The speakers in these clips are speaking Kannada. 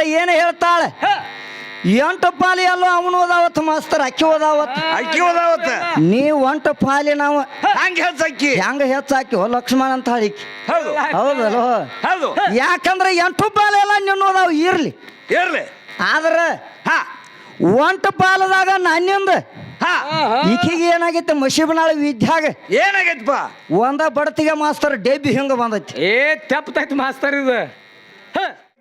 ಯಾಕಂದ್ರೆ ಏನು ಹೇಳ್ತಾಳೆ? ಎಂಟು ಪಾಲಿ ಅಲ್ಲೋ ಅವನು ಓದಾವತ್ ಮಾಸ್ತರ್ ಅಕ್ಕಿ ಓದಾವತ್ ಅಕ್ಕಿ ಹೋದಾವತ್ತ ನೀ ಒಂಟ ಪಾಲಿ ನಾವು. ಹಂಗ ಹೆಚ್ಚಾಕಿ? ಅಕ್ಕಿ ಹೆಚ್ಚಾಕಿ? ಓ ಲಕ್ಷ್ಮಣ ಅಂತ ಹೇಳಿಕಿ. ಹೌದು. ಹೌದಲ್ಲೋ? ಹೌದು. ಯಾಕಂದ್ರೆ ಎಂಟು ಪಾಲಿ ಎಲ್ಲ ನಿನ್ನ ಓದಾವ ಇರ್ಲಿ. ಇರ್ಲಿ. ಆದ್ರೆ ಹಾ. ಒಂಟ ಪಾಲದಾಗ ನನ್ನಿಂದ ಹಾ. ಈಕಿಗೆ ಏನಾಗೈತೆ? ಮಶಿಬನಾಳ ವಿದ್ಯಾಗ ಏನಾಗೈತಪ್ಪ? ಒಂದ ಬಡತಿಗೆ ಮಾಸ್ತರ್ ಡೇಬಿ ಹಿಂಗ ಬಂದೈತಿ. ಏ ತೆಪ್ಪತೈತಿ ಮಾಸ್ತರ್ ಇದು.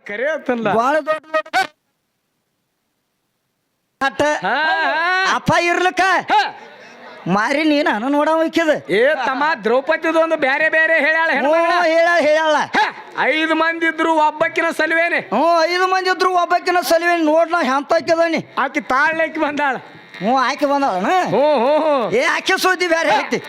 ಕರೆ ಆತಲ್ಲ. ಬಾಳ ದೊಡ್ಡ ದೊಡ್ಡ ಅಟ್ಟ ಹಾ, ಹಾ. ಅಪ್ಪ ಇರ್ಲಕ್ಕ. ಹ. ಮಾರಿ ನೀನ್ ನಾನು ನೋಡ ಇಕ್ಕಿದ ಏ ತಮ್ಮ ದ್ರೌಪದಿದು ಒಂದು ಬೇರೆ ಬೇರೆ ಹೇಳ್ಯಾಳ ಹೆಣ್ಮಗಳ. ಹೇಳ ಹ, ಐದು ಮಂದಿ ಇದ್ರು ಒಬ್ಬಕ್ಕಿನ ಸಲುವೇನೆ. ಹ್ಞೂ ಐದು ಮಂದಿ ಇದ್ರು ಒಬ್ಬಕಿನ ಸಲುವೇನೆ. ನೋಡ್ ನಾ ಹೆಂತ ಹಾಕಿದಾನಿ ಆಕಿ ತಾಳ್ಲಕ್ಕಿ ಬಂದಾಳ. ಹ್ಞೂ ಆಕೆ ಬಂದಾಳ ಹ್ಞೂ ಹ್ಞೂ ಹ್ಞೂ. ಏ ಆಕೆ ಸುದ್ದಿ ಬೇರೆ ಐತಿ.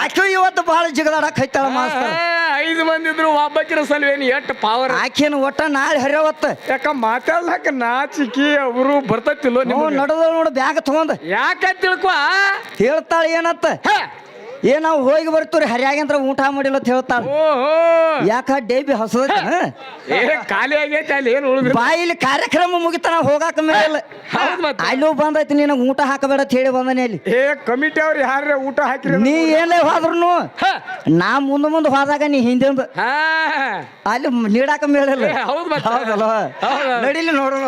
ಆಕೆ ಇವತ್ತು ಬಹಳ ಜಿಗದಾಡಕ್ ಹೈತಾಳ ಮಾಸ್ತರ್. ಆ, ಐದು ಮಂದಿ ಇದ್ರು ಒಬ್ಬಕ್ಕಿನ ಸಲುವೇನು ಎಷ್ಟು ಪವರ್ ಆಕಿನ ಒಟ್ಟ ನಾಳೆ ಹರಿಯವತ್ತ. ಯಾಕ ಮಾತಾಡ್ಲಾಕ ನಾಚಿಕಿ ಅವರು ಬರ್ತತ್ತಿಲ್ಲೋ ನೀವು ನೋಡು ಬ್ಯಾಗ್ ತಗೊಂಡ್. ಯಾಕ ತಿಳ್ಕೊ? ಹೇಳ್ತಾಳೆ ಏನತ್ತ? ಹ, ಏ ನಾವು ಹೋಗಿ ಬರ್ತೀವ್ರಿ ಹರಿಯಾಗಂತ್ರ ಊಟ ಮಾಡಿಲ್ಲ ಅಂತ ಹೇಳ್ತಾಳ ಓಹೋ. ಯಾಕ ಡೇಬಿ ಹೊಸದ ಏ ಖಾಲಿ ಆಗೈತೆ ಅಲ್ಲಿ ಏನು ಬಾಯಿಲಿ ಕಾರ್ಯಕ್ರಮ ಮುಗಿತಾನ ಹೋಗಾಕ ಮೇಲೆ ಹೌದು ಮತ್ತೆ. ಅಲ್ಲೂ ಬಂದೈತಿ ನಿನಗೆ ಊಟ ಹಾಕಬೇಡ ಅಂತ ಹೇಳಿ ಬಂದನೇ ಅಲ್ಲಿ. ಏ ಕಮಿಟಿ ಅವ್ರು ಯಾರ ಊಟ ಹಾಕಿರಿ ನೀ ಏನೇ ಹೋದ್ರು ನಾ ಮುಂದೆ ಮುಂದೆ ಹೋದಾಗ ನೀ ಹಿಂದಿಂದ. ಹಾ. ಅಲ್ಲಿ ನೀಡಾಕ ಮೇಳಲ್ಲ ಹೌದು ಮತ್ತೆ. ಹೌದಲ್ಲ? ಹೌದು. ನಡಿಲಿ ನೋಡೋಣ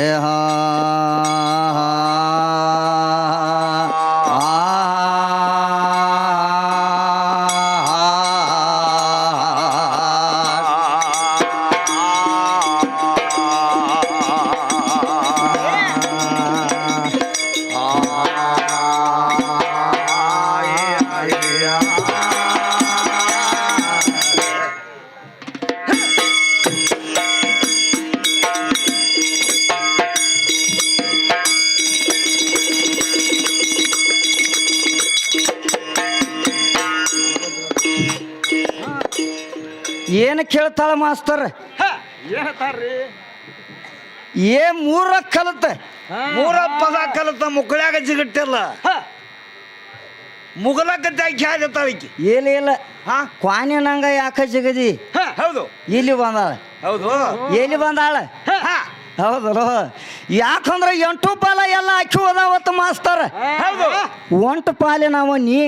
ಹರೆ ಹಾ ಕೇಳ್ತಾಳ ಮಾಸ್ತರ್. ಏ ಮೂರ ಕಲತ ಮೂರ ಪದ ಕಲತ ಮುಕ್ಕಳ್ಯಾಗ ಜಿಗಟ್ಟಿಲ್ಲ ಮುಗಲಕತ್ತೆ ಆಕಿ ಹಾದತ್ತಾಳಿಕಿ ಏನ ಇಲ್ಲ. ಹಾ? ಕ್ವಾನಿ ನಂಗ ಯಾಕ ಸಿಗದಿ ಹೌದು. ಇಲ್ಲಿ ಬಂದಾಳ. ಹೌದು. ಎಲ್ಲಿ ಬಂದಾಳ? ಹಾ. ಹೌದಲ್ಲ ಯಾಕಂದ್ರೆ ಎಂಟು ಪಾಲ ಎಲ್ಲ ಅಕ್ಕಿ ಹೋದಾವತ್ತ ಮಾಸ್ತರ್. ಹೌದು. ಒಂಟು ಪಾಲಿ ನಾವು ನೀ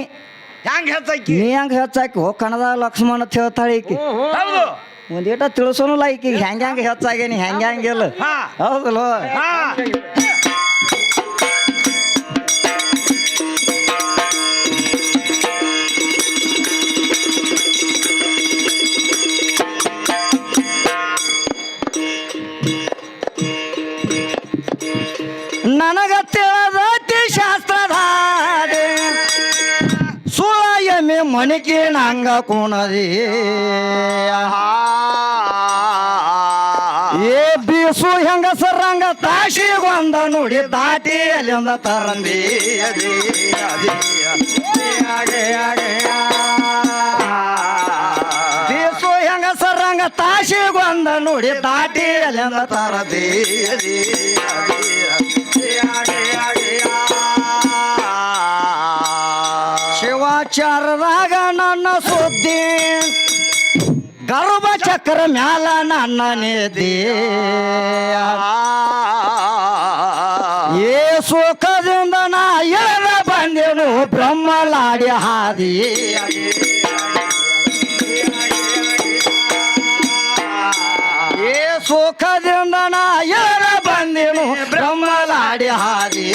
ಹೆಂಗ್ ಹೆಚ್ಚಾಕಿ ನೀ ಹಂಗ ಹೆಚ್ಚಾಕಿ ಹೋ ಕಣದ ಲಕ್ಷ್ಮಣ ಅಂತ ಹೇಳ್ತಾಳೆ ಈಕಿ. ಹೌದು. ಒಂದೇಟ ತಿಳಿಸೋನಲ್ಲ ಈಕಿ. ಹೆಂಗ ಹೆಂಗ ಹೆಚ್ಚಾಗೇನಿ ಹೆಂಗ ಹೆಂಗಿಲ್ಲ ಹಾ. ಮಣಿಕೆ ನಂಗ ಕೋಣದಿ. ಏ ಬೀಸು ಹೆಂಗಸರಂಗ ತಾಶಿಗೊಂದ ನುಡಿ, ದಾಟಿ ಅಲ್ಲಿಂದ ತರಂದಿ ಬೀಸು ಹೆಂಗ ಸರ್ರಂಗ ತಾಶಿಗೊಂದ ನುಡಿ, ದಾಟಿ ಅಲ್ಲಿಂದ ತರದಿ ಅದೇ ಶಿವಾಚಾರದಾಗ ನನ್ನ ಸುದ್ದಿ. ಗರ್ಭ ಚಕ್ರ ಮ್ಯಾಲ ನನ್ನ ನಿಧಿ. ಏ ಸುಖದಿಂದ ನಾ ಎಳ ಬಂದೆನು, ಬ್ರಹ್ಮಲಾಡಿ ಹಾದಿ. ಏ ಸುಖದಿಂದ ನಾ ಎಳ ಬಂದೆನು, ಬ್ರಹ್ಮಲಾಡಿ ಹಾದಿ.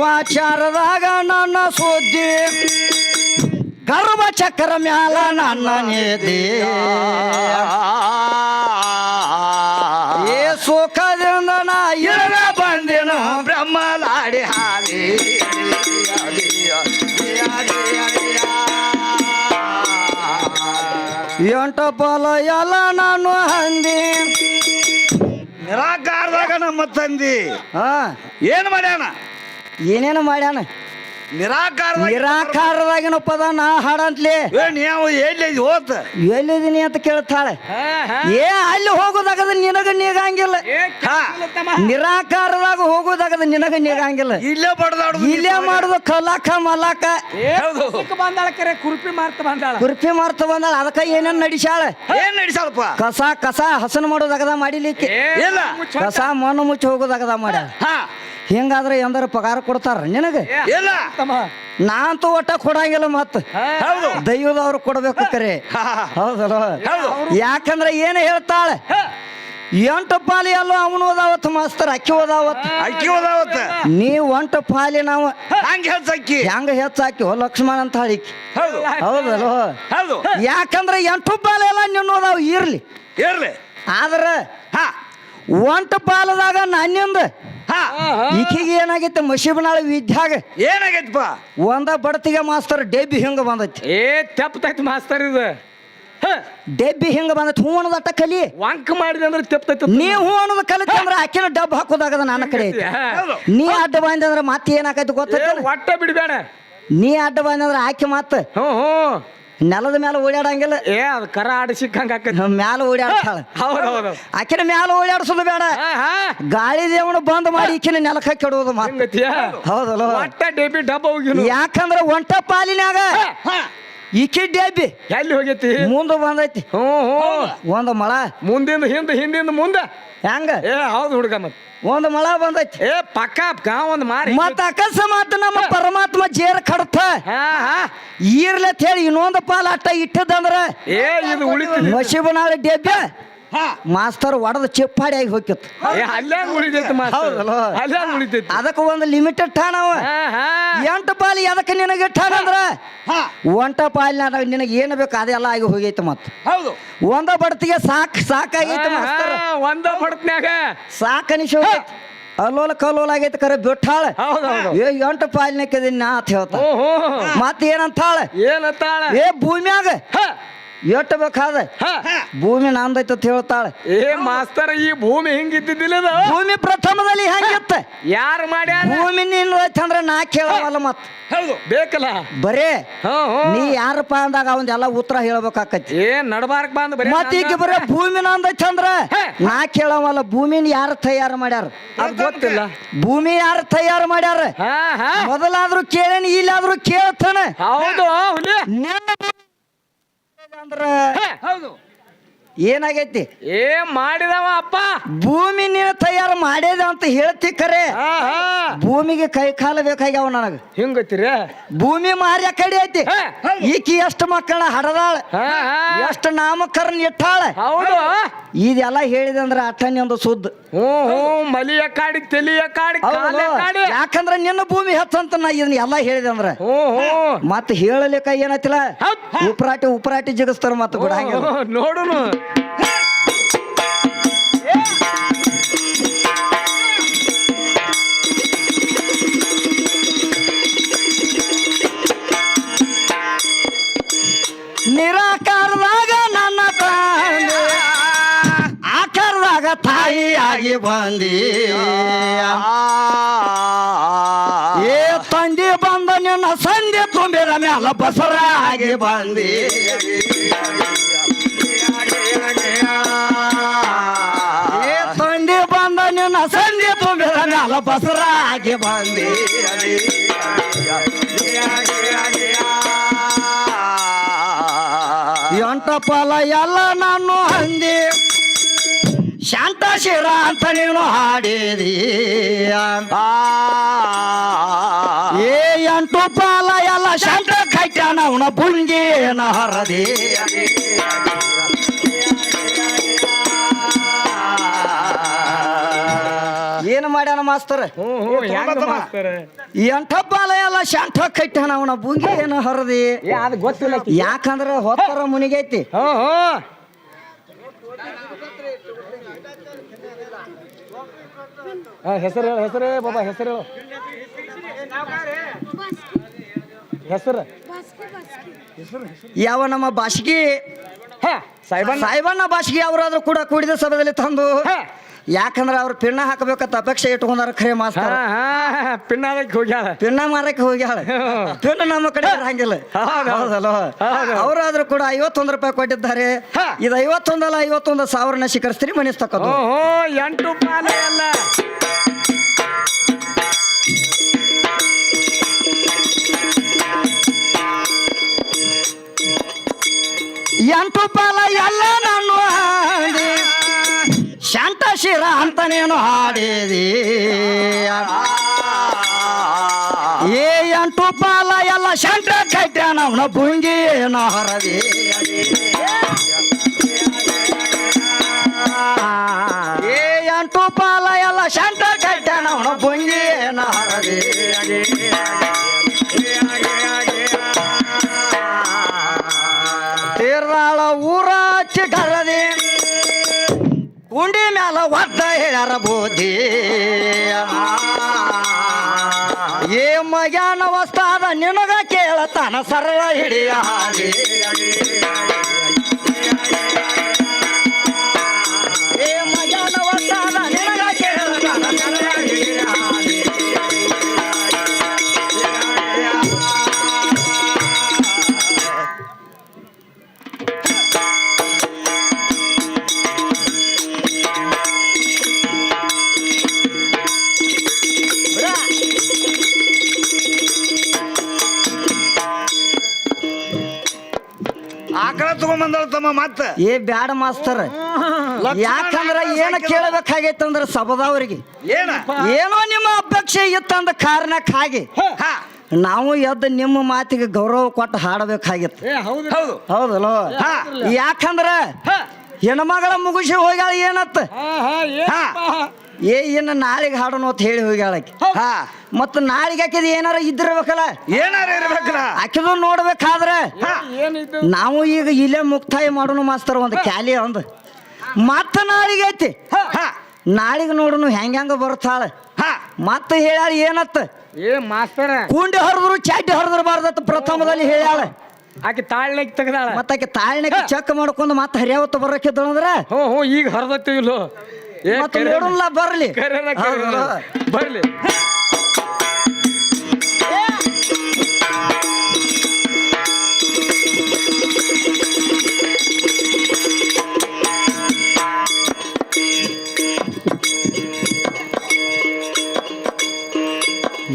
ಶಿವಾಚಾರದಾಗ ನನ್ನ ಸುದ್ದಿ. ಗರ್ಭ ಚಕ್ರ ಮ್ಯಾಲ ನನ್ನ ನಿಧಿ. ಏ ಸುಖದಿಂದ ನಾ ಇಳ ಬಂದಿನ ಬ್ರಹ್ಮಲಾಡಿ ಹಾದಿ. ಎಂಟ ಪಲ ಎಲ್ಲ ನಾನು ಹಂದಿ. ನಿರಾಕಾರದಾಗ ನಮ್ಮ ತಂದಿ. ಹಾ. ಏನು ಮಾಡ್ಯಾನ? ಏನೇನು ಮಾಡ್ಯಾನ? ನಿರಾಕಾರವಾಗಿ ನಿರಾಕಾರದಾಗಿನ ಪದ ನಾ ಹಾಡಂತ್ಲಿ. ಏ ನೀವು ಎಲ್ಲಿ ಹೋತ. ಎಲ್ಲಿದೀನಿ ಅಂತ ಕೇಳ್ತಾಳೆ. ಏ ಅಲ್ಲಿ ಹೋಗೋದಾಗದ ನಿನಗ ನೀಗಂಗಿಲ್ಲ. ನಿರಾಕಾರದಾಗ ಹೋಗೋದಾಗದ ನಿನಗ ನೀಗಂಗಿಲ್ಲ. ಇಲ್ಲೇ ಬಡದಾಡು ಇಲ್ಲೇ ಮಾಡುದು ಕಲಾಕ ಮಲಾಕ. ಬಂದಾಳ ಕರೆ ಕುರ್ಪಿ ಮಾರ್ತ ಬಂದಾಳ. ಕುರ್ಪಿ ಮಾರ್ತ ಬಂದಾಳ. ಅದಕ್ಕ ಏನೇನ್ ನಡಿಸಾಳ ಏನ್ ನಡಿಸಾಳಪ್ಪ ಕಸ ಕಸ ಹಸನ್ ಮಾಡೋದಾಗದ ಮಾಡಿಲಿಕ್ಕೆ. ಇಲ್ಲ. ಕಸ ಮಣ್ಣು ಮುಚ್ಚಿ ಹೋಗೋದಾಗದ ಮಾಡ್ಯಾಳ. ಹಾ. ಹಿಂಗಾದ್ರೆ ಎಂದಾರ ಪಗಾರ ಕೊಡ್ತಾರ ನಿನಗೆ? ಇಲ್ಲ. ಒಟ್ಟ ಕೊಡಂಗಿಲ್ಲ ಮತ್. ದೈವದವ್ರು ಕೊಡ್ಬೇಕು ಕರೆ. ಹೌದಲ್ಲ? ಹೌದು. ಯಾಕಂದ್ರೆ ಏನು ಹೇಳ್ತಾಳೆ. ಎಂಟು ಪಾಲಿ ಅಲ್ಲೋ ಅವನು ಓದಾವತ್ ಮಾಸ್ತರ್ ಅಕ್ಕಿ ಓದಾವತ್ ಅಕ್ಕಿ ಓದಾವತ್ ನೀ ಒಂಟು ಪಾಲಿ ನಾವು. ಹಂಗ ಹೆಚ್ಚಕ್ಕಿ ಹೆಂಗ ಹೆಚ್ಚಾಕಿ? ಓ ಲಕ್ಷ್ಮಣ ಅಂತ ಹೇಳಿಕಿ ಹೌದು. ಹೌದಲ್ಲ? ಹೌದು. ಯಾಕಂದ್ರೆ ಎಂಟು ಪಾಲಿ ಎಲ್ಲ ನಿನ್ನ ಓದಾವ್ ಇರ್ಲಿ. ಇರ್ಲಿ. ಆದ್ರ ಹಾ. ಒಂಟ ಪಾಲದಾಗ ನನ್ನಿಂದ. ಈಕೆಗೆ ಏನಾಗೈತೆ ಮಶೀಬನಾಳ ವಿದ್ಯಾಗ? ಏನಾಗೈತಪ್ಪ? ಒಂದ ಬಡತಿಗೆ ಮಾಸ್ತರ್ ಡೆಬ್ಬಿ ಹಿಂಗ ಬಂದೈತಿ. ಏ ತೆಪ್ತೈತಿ ಮಾಸ್ತರ್ ಇದು. ಹ, ಡೆಬ್ಬಿ ಹಿಂಗ ಬಂದೈತಿ ಹೂ ಅನ್ನೋದಟ್ಟ ಕಲಿ. ವಂಕ್ ಮಾಡಿದೆ ಅಂದ್ರೆ ತೆಪ್ತೈತಿ ನೀ ಹೂ ಅನ್ನೋದು ಕಲಿತ ಅಂದ್ರೆ ಆಕಿನ ಡಬ್ ಹಾಕೋದಾಗದ ನನ್ನ ಕಡೆ ಐತಿ. ಹೌದು. ನೀ ಅಡ್ಡ ಬಂದ ಅಂದ್ರೆ ಮತ್ತೆ ಏನಾಕೈತಿ ಗೊತ್ತೈತಿ ಒಟ್ಟ ಬಿಡ್ಬೇಡ. ನೀ ಅಡ್ಡ ಬಂದ ಅಂದ್ರೆ ಆಕಿ ಮತ್ತೆ ಹ್ಞೂ ಹ್ಞೂ ನೆಲದ ಮೇಲೆ ಓಡಾಡಂಗಿಲ್ಲ ಏ ಅದು ಕರ ಆಡಿ ಸಿಕ್ಕಂಗ ಮ್ಯಾಲ ಓಡಾಡ್ತಾಳ ಹೌದು ಹೌದು ಆಕಿನ ಮ್ಯಾಲ ಓಡಾಡ್ಸೋದು ಬೇಡ. ಗಾಳಿ ದೇವನು ಬಂದ್ ಮಾಡಿ ಈಕಿನ ನೆಲಕ್ಕ ಕೆಡುವುದು ಹೌದಲ್ಲ ಒಟ್ಟ ಡೆಬಿ ಡಬ್ಬ ಹೋಗಿ ಯಾಕಂದ್ರ ಒಂಟ ಪಾಲಿನಾಗ ಹಾ ಈಕಿ ಡೇಬಿ. ಎಲ್ಲಿ ಹೋಗೈತಿ? ಮುಂದ ಬಂದೈತಿ. ಹ್ಞೂ ಒಂದು ಒಂದ್ ಮಳ. ಮುಂದಿಂದ ಹಿಂದೆ ಹಿಂದಿಂದ ಮುಂದೆ. ಹೆಂಗ? ಏ ಹೌದು ಹುಡುಗ ಮತ್. ಒಂದ್ ಮಳ ಬಂದೈತಿ. ಏ ಪಕ್ಕ ಅಪ್ಪ ಒಂದ್ ಮಾರಿ. ಮತ್ತ ಅಕಸ್ಮಾತ್ ನಮ್ಮ ಪರಮಾತ್ಮ ಜೇರ್ ಕಡ್ತ. ಈರ್ಲತ್ ಹೇಳಿ ಇನ್ನೊಂದು ಪಾಲ ಅಟ್ಟ ಇಟ್ಟದಂದ್ರ ಏ ಇದು ಉಳಿತು ಮಶಿಬನಾಳ ಡೆಬ್ಬೆ ಹಾ ಮಾಸ್ತರ್ ಒಡದ ಚಿಪ್ಪಾಡಿ ಆಗಿ ಹೋಗಿತ್ತು ಅಲ್ಲೇ ಉಳಿತೈತಿ ಅಲ್ಲೇ ಹೌದಲ್ಲ? ಉಳಿತೈತಿ ಅದಕ್ಕೆ ಒಂದು ಲಿಮಿಟೆಡ್ ಠಾಣ ಅವ. ಎಂಟು ಪಾಲಿ ಎದಕ್ಕೆ ನಿನಗೆ ಠಾಣ ಅಂದ್ರ? ಹಾ. ಒಂಟ ಪಾಲಿನ ನಿನಗೆ ಏನು ಬೇಕು ಅದೆಲ್ಲ ಆಗಿ ಹೋಗೈತೆ ಮತ್ತ ಹೌದು. ಒಂದ ಬಡತಿಗೆ ಸಾಕ್ ಸಾಕಾಗೈತೆ ಮಾಸ್ತರ್. ಒಂದ ಬಡತ್ನ್ಯಾಗ. ಸಾಕ ಅನಿಸಿ ಅಲ್ಲೋಲ ಕಲ್ಲೋಲ ಆಗೈತೆ ಕರೆ ಬಿಟ್ಟಾಳ. ಹೌದು ಹೌದು ಏ ಎಂಟು ಪಾಲಿನ ನಾ ಅಂತ ಹೇಳ್ತ. ಮತ್ತೆ ಏನಂತಾಳ? ಏನಂತಾಳ? ಏ ಭೂಮ್ಯಾಗ ಹ, ಎಟ್ಟು ಬೇಕಾದ ಭೂಮಿ ನಂದೈತೆ ಅಂತ ಹೇಳ್ತಾಳೆ. ಏ ಮಾಸ್ತರ್ ಈ ಭೂಮಿ ಹಿಂಗಿದ್ದಿದ್ದಿಲ್ಲ ಇದು? ಭೂಮಿ ಪ್ರಥಮದಲ್ಲಿ ಹೆಂಗಿತ್ತ? ಯಾರು ಮಾಡ್ಯಾರ ಭೂಮಿ ನಿನ್ನ ಅಂದ್ರ ನಾ ಕೇಳವಲ್ಲ ಮತ್. ಹೌದು. ಬೇಕಲ್ಲ? ಬರೇ ಹ್ಞೂ ನೀ ಯಾರಪ್ಪ ಅಂದಾಗ ಅವಂದೆಲ್ಲ ಉತ್ತರ ಹೇಳ್ಬೇಕಾಕತಿ ಏ ನಡಬಾರಕ್ ಬಂದ್ ಬರೀ ಮತ್ ಈಗ ಬರೇ ಭೂಮಿ ನಂದೈತೆ ಅಂದ್ರ ಹೇ. ನಾ ಕೇಳವಲ್ಲ ಭೂಮಿನ ಯಾರು ತಯಾರು ಮಾಡ್ಯಾರ? ಅದು ಗೊತ್ತಿಲ್ಲ. ಭೂಮಿ ಯಾರು ತಯಾರು ಮಾಡ್ಯಾರ? ಹಾ ಹಾ. ಮೊದಲಾದ್ರೂ ಕೇಳೇನಿ ಇಲ್ಲಾದ್ರೂ ಕೇಳ್ತಾನೆ. ಹೌದು ಹುಲಿ ನಿನ್ನ ಭೂಮಿ ಅಂದ್ರ ಹೌದು. ಏನಾಗೈತಿ? ಏ ಮಾಡಿದವ ಅಪ್ಪ. ಭೂಮಿ ನೀನು ತಯಾರು ಮಾಡ್ಯದ ಅಂತ ಹೇಳ್ತಿ ಖರೆ ಭೂಮಿಗೆ ಕೈ ಕಾಲ ಬೇಕಾಗ್ಯಾವ ನನಗ. ಹಿಂಗತ್ತೀರ ಭೂಮಿ ಮಾರ್ಯಾ ಕಡಿ ಐತಿ. ಈಕಿ ಎಷ್ಟು ಮಕ್ಕಳ ಹಡದಾಳ? ಎಷ್ಟು ನಾಮಕರಣ ಇಟ್ಟಾಳ? ಹೌದು. ಇದೆಲ್ಲ ಹೇಳಿದೆ ಅಂದ್ರೆ ಅಟ್ಟನಿ ಒಂದು ಸುದ್ದ. ಹ್ಞೂ ಹ್ಞೂ. ಮಲಿಯ ಕಾಡಿ ತೆಲಿಯ ಕಾಡಿ ಯಾಕಂದ್ರೆ ಕಾಡಿ. ಯಾಕಂದ್ರ ನಿನ್ನ ಭೂಮಿ ಹತ್ತಂತ ನಾ ಇದನ್ನ ಎಲ್ಲ ಹೇಳಿದೆ ಅಂದ್ರ. ಮತ್ತೆ ಹೇಳಲಿಕ್ಕ ಏನತ್ತಿಲ್ಲ? ಉಪರಾಟಿ ಉಪರಾಟಿ ಜಿಗಿಸ್ತಾರ ಮತ್ತೆ ಬಿಡಂಗಿಲ್ಲ ನೋಡುನು. ನಿರಾಕಾರದಾಗ ನನ್ನ ತಂದೆ, ಆಕಾರದಾಗ ತಾಯಿಯಾಗಿ ಬಂದಿ ಏ ತಂದಿ ಬಂದ ನಿನ್ನ ಸಂಧಿ ತುಂಬಿದ ಮ್ಯಾಲ ಬಸರಾಗಿ ಬಂದಿ ಏ ತಂದೆ ಬಂದ ನಿನ್ನ ಸಂಧಿ ತುಂಬಿದ ಮ್ಯಾಲ ಬಸರಾಗಿ ಬಂದಿ. ಎಂಟ ಎಲ್ಲ ನಾನು ಹಂದಿ. ಶಾಂತ ಶಿರ ಅಂತ ನೀನು ಹಾಡಿದಿ. ಏ ಎಂಟು ಪಾಲ ಎಲ್ಲ ಶಾಂತ ಕೈಟ್ಯಾನ ಅವನ ಬುಂಗಿನ ಹರದಿ. ಏನು ಮಾಡ್ಯಾನ ಮಾಸ್ತರ್? ಎಂಠ ಪಾಲ ಎಲ್ಲ ಶಾಂತ ಕಟ್ಟಾನ ಅವನ ಬುಂಗೇನ ಹರದಿ? ಅದು ಗೊತ್ತಿಲ್ಲ. ಯಾಕಂದ್ರ ಹೊತ್ತರ ಮುನಿಗೈತಿ. ಹೆಸರು ಹೇಳು ಹೆಸರು ಬಾಬಾ ಹೆಸರು ಹೇಳು. ಹೆಸರು? ಯಾವ ನಮ್ಮ ಬಾಸಿಗೆ ಹ ಸಾಯ್ಬಣ್ಣ. ಸಾಯ್ಬಣ್ಣ ಬಾಸಿಗೆ ಅವರಾದ್ರೂ ಕೂಡ ಕೂಡಿದ ಸಭೆಯಲ್ಲಿ ತಂದು ಹ. ಯಾಕಂದ್ರ ಅವ್ರು ಪಿಣ್ಣ ಹಾಕಬೇಕಂತ ಅಪೇಕ್ಷೆ ಇಟ್ಕೊಂಡಾರ ಖರೆ ಹಾ ಪಿಣ್ಣ ಹೋಗ್ಯಾಳ. ಪಿಣ್ಣ ಮಾರಕ್ಕೆ ಹೋಗ್ಯಾಳ. ಪಿಣ್ಣ ನಮ್ಮ ಕಡೆ ಹಂಗಿಲ್ಲ ಹೌದು. ಹೌದಲ್ವ? ಅವರಾದ್ರೂ ಕೂಡ ಐವತ್ತೊಂದು ರೂಪಾಯಿ ಕೊಟ್ಟಿದ್ದಾರೆ. ಇದು ಐವತ್ತೊಂದಲ್ಲ ಐವತ್ತೊಂದು ಸಾವಿರನ ಶಿಖರಿಸ್ತೀರಿ ಮನಿಸ್ತಕ್ಕದ್ದು ಓಹೋ ಎಂಟು ಪಾಲೆ ಅಲ್ಲ. ಎಂಟು ಪಾಲ ಎಲ್ಲ ನಾನು ಶಿರ ಅಂತ ನೀನು ಹಾಡಿದಿ? ಏ ಎಂಟು ಪಾಲ ಎಲ್ಲ ಶಾಂತ ಕಟ್ಟ ನವನ ಭುಂಗಿ ಏನೋ ಹರದಿ? ಏ ಎಂಟು ಪಾಲ ಎಲ್ಲ ಶಾಂತ ಕಟ್ಟ ನವನ ಭುಂಗಿ ಏನೋ ಹರದಿ? ಉಂಡಿ ಮ್ಯಾಲ ಒದ್ದ ಹೇಳ್ಯಾರ ಬೋಧಿ ಏ ಮಗ್ಯಾನ ವಸ್ತಾದ ನಿನಗ ಕೇಳತಾನ ಸರಳ ಹಿಡಿಯ ತಮ್ಮ ಮತ್ತ ಏ ಬ್ಯಾಡ ಮಾಸ್ತರ್. ಯಾಕಂದ್ರ ಏನ ಕೇಳಬೇಕಾಗೈತಂದ್ರ ಸಬದವ್ರಿಗೆ ಏನ? ಏನೋ ನಿಮ್ಮ ಅಪೇಕ್ಷೆ ಇತ್ತಂದ ಕಾರಣಕ್ಕಾಗಿ ಹಾ. ನಾವು ಎದ್ದು ನಿಮ್ಮ ಮಾತಿಗೆ ಗೌರವ ಕೊಟ್ಟು ಹಾಡಬೇಕಾಗಿತ್ತು. ಹೌದು. ಹೌದು. ಹೌದಲ್ಲೋ. ಯಾಕಂದ್ರ ಹೆಣ್ಮಗಳ ಮುಗಿಸಿ ಹೋಗ್ಯಾಳ ಏನತ್ತ? ಏ ಇನ್ನು ನಾಳೆಗೆ ಹಾಡೋಣ ಅಂತ ಹೇಳಿ ಹೋಗ್ಯಾಳ ಆಕಿ. ಹಾ ಮತ್ತ ನಾಳೆಗೆ ಆಕಿದ ಏನಾರ ಇದ್ದಿರ್ಬೇಕಲ್ಲ? ಏನಾರ ಇರ್ಬೇಕಲ್ಲ? ಆಕಿದು ನೋಡ್ಬೇಕಾದ್ರೆ ನಾವು ಈಗ ಇಲ್ಲೇ ಮುಕ್ತಾಯ ಮಾಡೋಣ ಮಾಸ್ತರ ಒಂದು ಕ್ಯಾಲಿ ಒಂದ್. ಮತ್ತ ನಾಳಿಗೆ ಐತಿ. ನಾಳಿಗೆ ನೋಡೋಣ ಹೆಂಗ ಹೆಂಗ ಬರುತ್ತಾಳ. ಹಾ. ಮತ್ತೆ ಹೇಳ್ಯಾಳ ಏನತ್ತ? ಏ ಮಾಸ್ತರ. ಕುಂಡಿ ಹರಿದ್ರು ಚಾಟಿ ಹರಿದ್ರು ಬಾರ್ದತ್ತ ಪ್ರಥಮದಲ್ಲಿ ಹೇಳ್ಯಾಳ. ಆಕೆ ತಾಳ್ನಕ್ಕೆ ತೆಗ್ದಾಳ. ಮತ್ತೆ ಆಕೆ ತಾಳ್ನಾಗ ಚೆಕ್ ಮಾಡ್ಕೊಂಡು ಮತ್ತೆ ಹರಿಯಾವತ್ತು ಬರಕ್ಕೆ ಹೋ ಹೋ ಈಗ ಹರಿದತ್ತಿ ಇಲ್ಲೋ ಏ ಮತ್ತೆ ನೋಡಲ್ಲ ಬರ್ಲಿ. ಕರೆನ ಕರೆನ. ಬರ್ಲಿ.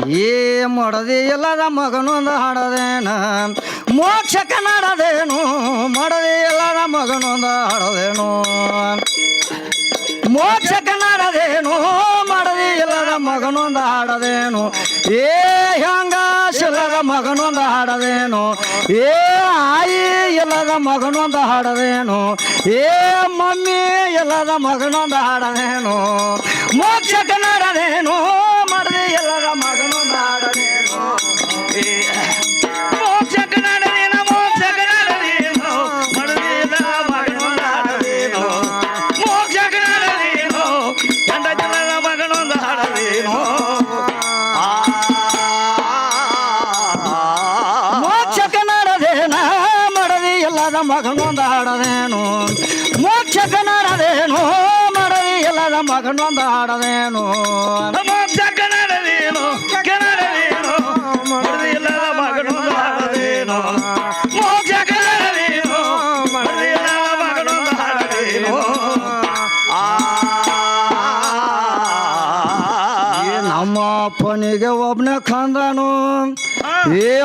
ಏ ಮಾಡದೆ ಎಲ್ಲದ ಮಗನೊಂದು ಹಾಡದೇನ. ಮೋಕ್ಷ ಕನ್ನಡದೇನು ಮಾಡದೆ ಎಲ್ಲದ ಮಗನೊಂದು ಹಾಡದೇನು. ಮೋಕ್ಷ ನಾಡದೇನು ಮಾಡದೆ ಎಲ್ಲದ ಮಗನೊಂದು ಹಾಡದೇನು? ಏ ಹೆಂಗ ಶಿಲ್ಲದ ಮಗನೊಂದು ಹಾಡದೇನು? ಏ ಆಯಿ ಎಲ್ಲದ ಮಗನೊಂದು ಹಾಡದೇನು? ಏ ಮಮ್ಮಿ ಎಲ್ಲದ ಮಗನೊಂದು ಹಾಡದೇನು? ಮೋಕ್ಷ ನಾಡದೇನು ಮಾಡದೆ ಎಲ್ಲದ ಮಗನೊಂದು ಹಾಡದೇನು? ಮೋಕ್ಷ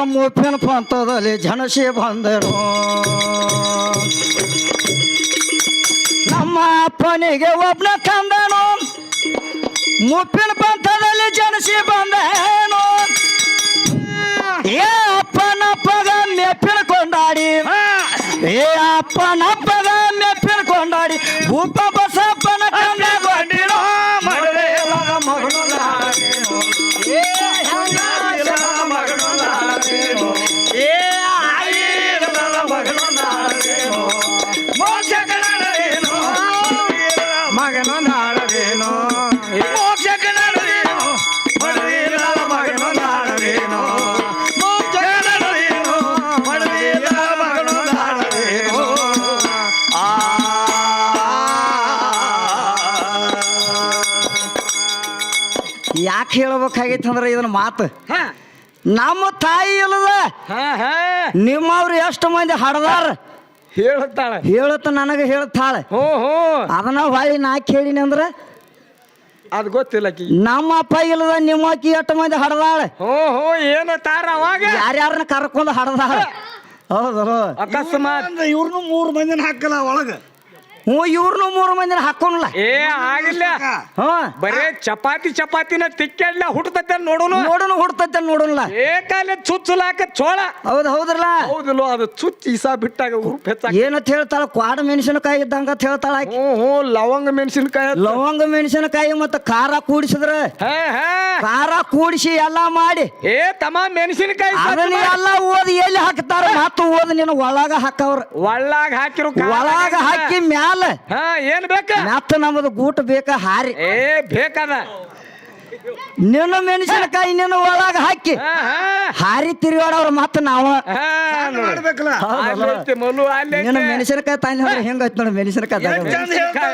ಮುಪ್ಪಿನ ಪಂಥದಲ್ಲಿ ಜನಸಿ ಬಂದರು. ನಮ್ಮ ಅಪ್ಪನಿಗೆ ಒಬ್ಬನ ಕಂದನು. ಮುಪ್ಪಿನ ಪಂಥದಲ್ಲಿ ಜನಸಿ ಬಂದನು. ಏ ಅಪ್ಪನಪ್ಪಗ ಮೆಪ್ಪಿನ ಕೊಂಡಾಡಿ. ಏ ಅಪ್ಪನಪ್ಪಗ ಯಾಕೆ ಹೇಳ್ಬೇಕಾಗಿತ್ತು ಅಂದ್ರೆ ಇದನ್ನ ಮಾತು. ಹಾ. ನಮ್ಮ ತಾಯಿ ಇಲ್ಲದ ನಿಮ್ಮವ್ರು ಎಷ್ಟು ಮಂದಿ ಹಡದಾರ? ಹೇಳುತ್ತಾಳೆ. ಹೇಳುತ್ತ ನನಗೆ ಹೇಳ್ತಾಳೆ ಓಹೋ ಅದನ್ನ ಹೊಳ್ಳಿ ನಾ ಕೇಳಿನಿ ಅಂದ್ರೆ ಅದು ಗೊತ್ತಿಲ್ಲ ನಮ್ಮ ಅಪ್ಪ ಇಲ್ಲದ ನಿಮ್ಮ ಅಕ್ಕಿ ಎಷ್ಟು ಮಂದಿ ಹಡದಾಳೆ? ಓಹೋ ಏನು ತಾರ ಅವಾಗ? ಯಾರ್ಯಾರನ್ನ ಕರ್ಕೊಂಡು ಹಡದಾಳ? ಹೌದು. ಅಕಸ್ಮಾತ್. ಇವ್ರನ್ನೂ ಮೂರು ಮಂದಿನ ಹಾಕಲ್ಲ ಒಳಗ. ಹ್ಞೂ ಇವ್ರನ್ನೂ ಮೂರು ಮಂದಿನ ಹಾಕೋಣಲ್ಲ ಏ ಆಗಿಲ್ಲ. ಬರೇ ಚಪಾತಿ ಚಪಾತಿನ ತಿಕ್ಕೆಲ್ಲ ನೋಡೋನು? ನೋಡೋಣ ನೋಡೋಣ ಏ ಕಾಲ ಚುಚ್ಚಲಾಕ ಚೋಳ. ಹೌದು ಹೌದ್ರಲ್ಲ. ಹೌದಿಲ್ಲ ಅದು ಚುಚ್ಚಿ ಇಸ ಬಿಟ್ಟಾಗ ಉರುಪ್ ಹೆಚ್ಚಾಗ ಏನಂತ ಹೇಳ್ತಾಳ? ಕ್ವಾಡ ಮೆಣಸಿನಕಾಯಿ ಇದ್ದಂಗ ಅಂತ ಹೇಳ್ತಾಳ ಆಕಿ. ಹ್ಞೂ ಹ್ಞೂ ಲವಂಗ ಮೆಣಸಿನ್ಕಾಯಿ ಲವಂಗ ಮೆಣಸಿನಕಾಯಿ ಮತ್ತ ಖಾರ ಕೂಡಿಸಿದ್ರ. ಹಾ ಹಾ. ಖಾರ ಕೂಡಿಸಿ ಎಲ್ಲಾ ಮಾಡಿ. ಏ ತಮ್ಮ ಮೆಣಸಿನಕಾಯಿ ಅದನ್ನ ಎಲ್ಲ ಓದಿ ಎಲ್ಲಿ ಹಾಕ್ತಾರ? ಮತ್ತು ಓದಿ ನಿನ್ನ ಒಳಗ ಹಾಕವ್ರ. ಒಳ್ಳಾಗ ಹಾಕಿರು ಒಳಗ ಹಾಕಿ ಮ್ಯಾಲ ಹಾ ಏನ್ ಬೇಕ? ಮತ್ತ ನಮ್ಮದು ಗೂಟ ಬೇಕ ಹಾರಿ. ಏ ಬೇಕದ. ನಿನ್ನ ಮೆಣಸಿನಕಾಯಿ ನಿನ್ನ ಒಳಗ ಹಾಕಿ. ಹಾ ಹಾ. ಹಾರಿ ತಿರುಗಾಡವ್ರ ಮತ್ತ ನಾವ. ಹಾ ನೋಡು. ಮಾಡ್ಬೇಕಲ್ಲ? ಅಲ್ಲಿ ಐತೆ ಮಲ್ಲು ಅಲ್ಲಿ ಐತೆ. ನಿನ್ನ ಮೆಣಸಿನಕಾಯಿ ತಾಯಿ ಅಂದ್ರೆ ಹೆಂಗೈತ್ ನೋಡಿ ಮೆಣಸಿನಕಾಯಿ ತಗೊಂಡು. ಚಂದ ಹೇಳ್ತಾಳ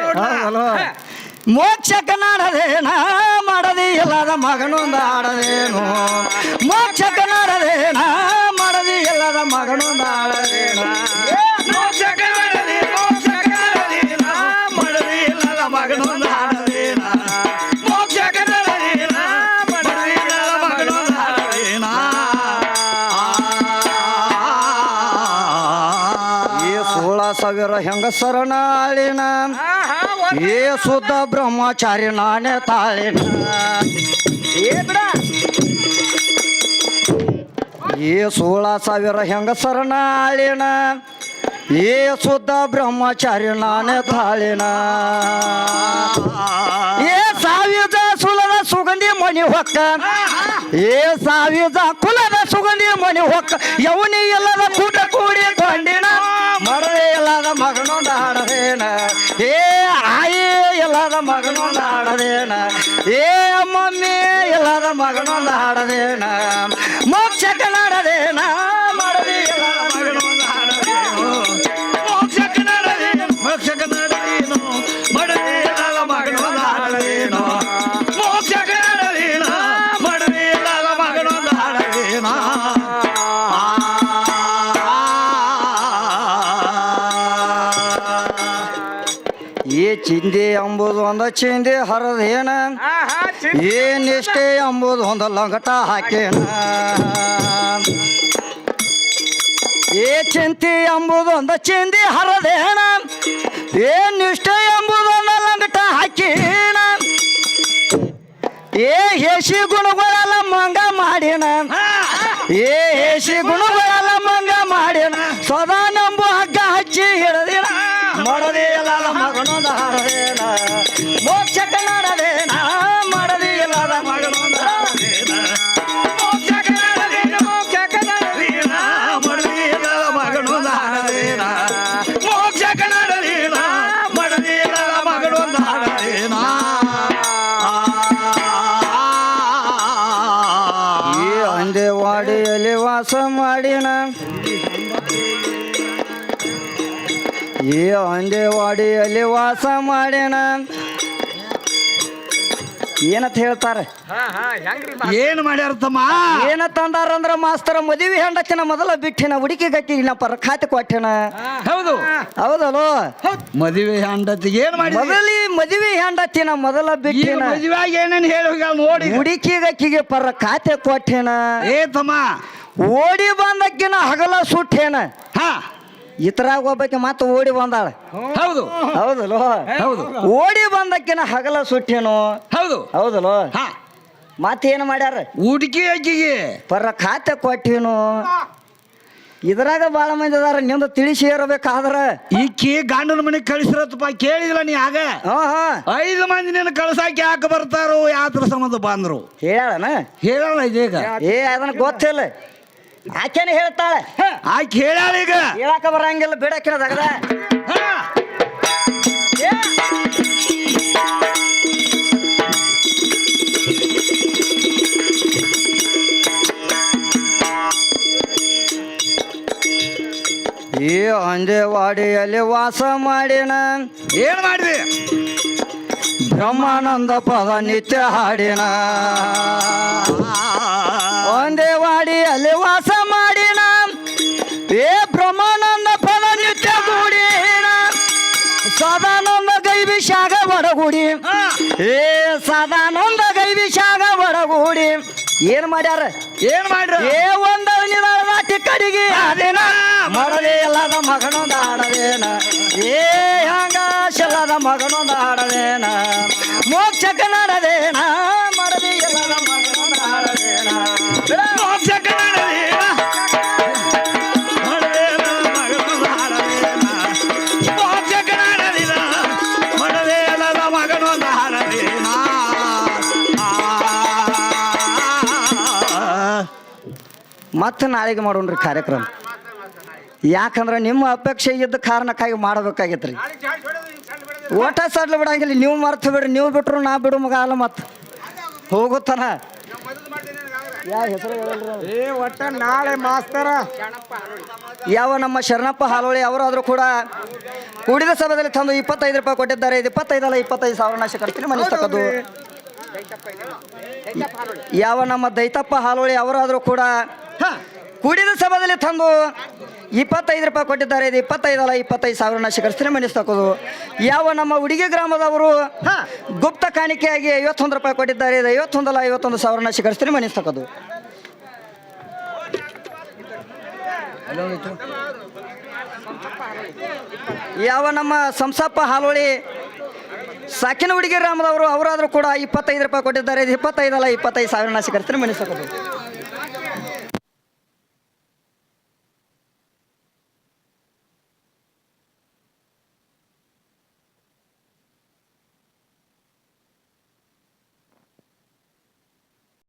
ಮಾಡದಿ ಇಲ್ಲದ ಮಗನೊಂದ ಆಡದೇನು ಮೋಕ್ಷ ಕನ್ನಡದೇನ ಮಾಡದೇ ಇಲ್ಲದ ಮಗನೊಂದ ಆಡದೇನು ಸಾವಿರ ಹೆಂಗಸರ ನಾಳಿನ ಏ ಸುದ್ದ ಬ್ರಹ್ಮಚಾರಿ ನಾನೇ ತಾಳಿನ. ಏ ಸೋಳ ಸಾವಿರ ಹೆಂಗಸರ ನಾಳಿನ ಏ ಸುದ್ದ ಬ್ರಹ್ಮಚಾರಿ ನಾನೇ ತಾಳಿನ. ಏ ಸಾವಿರ ಸುಲದ ಸುಗಂಧಿ ಮಣಿ ಹೊಕ್ಕ. ಏ ಸಾವಿರ ಕುಲದ ಸುಗಂಧಿ ಮಣಿ ಹೊಕ್ಕ. ಯವನಿ ಎಲ್ಲದ ಕೂಟ ಕೂಡಿ ಕೊಂಡಿನ ಮರದೇ ಇಲ್ಲದ ಮಗನೊಂದ ಹಾಡದೇನ ಏ ಆಯಿ ಇಲ್ಲದ ಮಗನೊಂದ ಹಾಡದೇನ ಏ ಮಮ್ಮಿ ಇಲ್ಲದ ಮಗನೊಂದ ಹಾಡದೇನ ಮೋಕ್ಷ ಕನ್ನಡದೇನ ಎಂಬುದು ಒಂದ ಚಿಂದಿ ಹರದೇನ ಏನ? ಏ ನಿಷ್ಠೆ ಎಂಬುದು ಒಂದ ಲಂಗಟ ಹಾಕೇನ? ಏ ಚಿಂತಿ ಎಂಬುದು ಒಂದು ಚಿಂದಿ ಹರದೇನ ಏ ನಿಷ್ಠೆ ಎಂಬುದು ಒಂದ ಲಂಗಟ ಹಾಕೇನ? ಏ ಹೇಸಿ ಗುಣಗಳೆಲ್ಲ ಮಂಗ ಮಾಡಿನ? ಏ ಹೇಸಿ ಗುಣಗಳೆಲ್ಲ ಮಂಗ ಮಾಡಿನ? ಸದಾ ಈ ಅಂದೇವಾಡಿಯಲ್ಲಿ ವಾಸ ಮಾಡಿನ. ಏನಂತ ಹೇಳ್ತಾರೆ? ಏನ್ ಮಾಡ್ಯಾರ ತಮ್ಮ? ಏನಂತ ಅಂದಾರಂದ್ರ ಮಾಸ್ತರ ಮದುವೆ ಹೆಂಡತಿನ ಮೊದಲ ಬಿಟ್ಟಿನ ಹುಡುಕಿ ಗಟ್ಟಿನ ಪರ ಖಾತೆ ಕೊಟ್ಟಿನ. ಹೌದು. ಹೌದಲ್ಲೋ? ಮದುವೆ ಹೆಂಡತಿಗೆ ಏನ್ ಮಾಡಿ ಮೊದಲಿ ಮದುವೆ ಹೆಂಡತಿನ ಮೊದಲ ಬಿಟ್ಟಿನ. ಮದುವೆಯಾಗಿ ಏನೇನ್ ಹೇಳಿ ನೋಡಿ. ಹುಡುಕಿ ಗಕ್ಕಿಗೆ ಪರ ಖಾತೆ ಕೊಟ್ಟಿನ. ಏ ತಮ್ಮ. ಓಡಿ ಬಂದಕ್ಕಿನ ಹಗಲ ಸುಟ್ಟೇನ. ಹಾ. ಇತರಾಗ ಒಬ್ಬಾಕಿ ಮತ್ತೆ ಓಡಿ ಬಂದಾಳ. ಹೌದು. ಹೌದಲ್ಲೋ ಹೌದು. ಓಡಿ ಬಂದಕ್ಕಿನ ಹಗಲ ಸುಟ್ಟೇನು. ಹೌದು. ಹೌದಲ್ಲೋ ಹಾ. ಮತ್ತೇನು ಮಾಡ್ಯಾರ? ಹುಡುಗಿ ಅಜ್ಜಿಗೆ ಪರ ಖಾತೆ ಕೊಟ್ಟೇನು. ಇದ್ರಾಗ ಬಾಳ ಮಂದಿ ಅದಾರ ನಿಂದ ತಿಳಿಸಿ ಇರಬೇಕಾದ್ರ. ಈಕಿ ಗಂಡನ ಮನೆಗೆ ಕಳಿಸಿರತ್ತಪ್ಪ ಕೇಳಿದಿಲ್ಲ ನೀ ಆಗ? ಹಾ ಹಾ. ಐದು ಮಂದಿ ನಿನ್ನ ಕಳ್ಸಾಕ ಯಾಕೆ ಬರ್ತಾರೋ ಯಾತ್ರ ಸಂಬಂಧ ಬಂದ್ರು. ಹೇಳಣ ಹೇಳಲ್ಲ ಇದೀಗ? ಏ ಅದನ್ನ ಗೊತ್ತಿಲ್ಲ. ಆಕೆನೆ ಹೇಳ್ತಾಳೆ. ಆಕೆ ಹೇಳ ಈಗ. ಹೇಳಾಕ ಬರಂಗಿಲ್ಲ ಬಿಡಕ್ಕಿನ ದಗದ. ಹಾ. ಈ ಅಂಜೆವಾಡಿಯಲ್ಲಿ ವಾಸ ಮಾಡಿನ. ಏನ್ ಮಾಡಿದೆ? ಬ್ರಹ್ಮಾನಂದ ಪದ ನಿತ್ಯ ಹಾಡಿನ. ಒಂದೇ ವಾಡಿಯಲ್ಲಿ ವಾಸ ಮಾಡಿನ. ಏ ಬ್ರಹ್ಮಾನಂದ ಪದ ನಿತ್ಯ ಗೂಡಿನ. ಸದಾನಂದ ಗೈವಿಷಾಗ ಒಡಗೂಡಿ ಏ ಸದಾನಂದ ಗೈವಿಷಾಗ ಒಡಗೂಡಿ ಏನ್ ಮಾಡ್ಯಾರ? ಏನ್ ಮಾಡ್ರ? ಏ ಒಂದ ನಿಧಾನ ಕಡಿಗೆ ಅದೇನ ಮರದೇ ಇಲ್ಲದ ಮಗನೊಂದ ಆಡದೇನ. ಏ ಮೋಕ್ಷಕ ನಡದೇನ. ಮತ್ತೆ ನಾಳೆಗೆ ಮಾಡೋಣ್ರಿ ಕಾರ್ಯಕ್ರಮ. ಯಾಕಂದ್ರೆ ನಿಮ್ಮ ಅಪೇಕ್ಷೆ ಇದ್ದ ಕಾರಣಕ್ಕಾಗಿ ಮಾಡಬೇಕಾಗಿತ್ರಿ. ಓಟ ಸಡ್ಲು ಬಿಡಂಗಿಲ್ಲ ನೀವು ಮರ್ತು ಬಿಡ್ರಿ ನೀವು ಬಿಟ್ರು ನಾ ಬಿಡು ಮಗ ಅಲ್ಲ ಮತ್ತೆ ಹೋಗುತ್ತಾನ. ಯಾವ ಹೆಸರು ಏ ಒಟ್ಟ ನಾಳೆ ಮಾಸ್ತರ. ಯಾವ ನಮ್ಮ ಶರಣಪ್ಪ ಹಾಲೋಳಿ ಅವರಾದರೂ ಕೂಡ ಕೂಡಿದ ಸಭೆಯಲ್ಲಿ ತಂದು ಇಪ್ಪತ್ತೈದು ರೂಪಾಯಿ ಕೊಟ್ಟಿದ್ದಾರೆ. ಇದು ಇಪ್ಪತ್ತೈದಲ್ಲ ಇಪ್ಪತ್ತೈದು ಸಾವಿರ ನಾಶ ಕಟ್ತೀನಿ ಮನೆ ತಕ್ಕದು ಯಾವ ನಮ್ಮ ದೈತಪ್ಪ ಹಾಲೋಳಿ ಅವರಾದರೂ ಕೂಡ ಕೂಡಿದ ಸಭೆಯಲ್ಲಿ ತಂದು ಇಪ್ಪತ್ತೈದು ರೂಪಾಯಿ ಕೊಟ್ಟಿದ್ದಾರೆ. ಇದು ಇಪ್ಪತ್ತೈದಲ್ಲ ಇಪ್ಪತ್ತೈದು ಸಾವಿರ ನಾಶ ಕಟ್ತೀನಿ ಯಾವ ನಮ್ಮ ಹುಡುಗಿ ಗ್ರಾಮದವರು ಗುಪ್ತ ಕಾಣಿಕೆಯಾಗಿ ಐವತ್ತೊಂದು ರೂಪಾಯಿ ಕೊಟ್ಟಿದ್ದಾರೆ. ಇದು ಐವತ್ತೊಂದಲ್ಲ ಐವತ್ತೊಂದು ಸಾವಿರ ನಾಶ ಕಟ್ತೀನಿ ಯಾವ ನಮ್ಮ ಸಂಸಪ್ಪ ಹಾಲೋಳಿ ಸಾಕಿನ ಹುಡುಗಿ ಗ್ರಾಮದವರು ಅವರಾದರೂ ಕೂಡ ಇಪ್ಪತ್ತೈದು ರೂಪಾಯಿ ಕೊಟ್ಟಿದ್ದಾರೆ. ಇದು ಇಪ್ಪತ್ತೈದಲ್ಲ ಇಪ್ಪತ್ತೈದು ಸಾವಿರ ನಾಶ ಕರ್ತೀನಿ ಮನೆ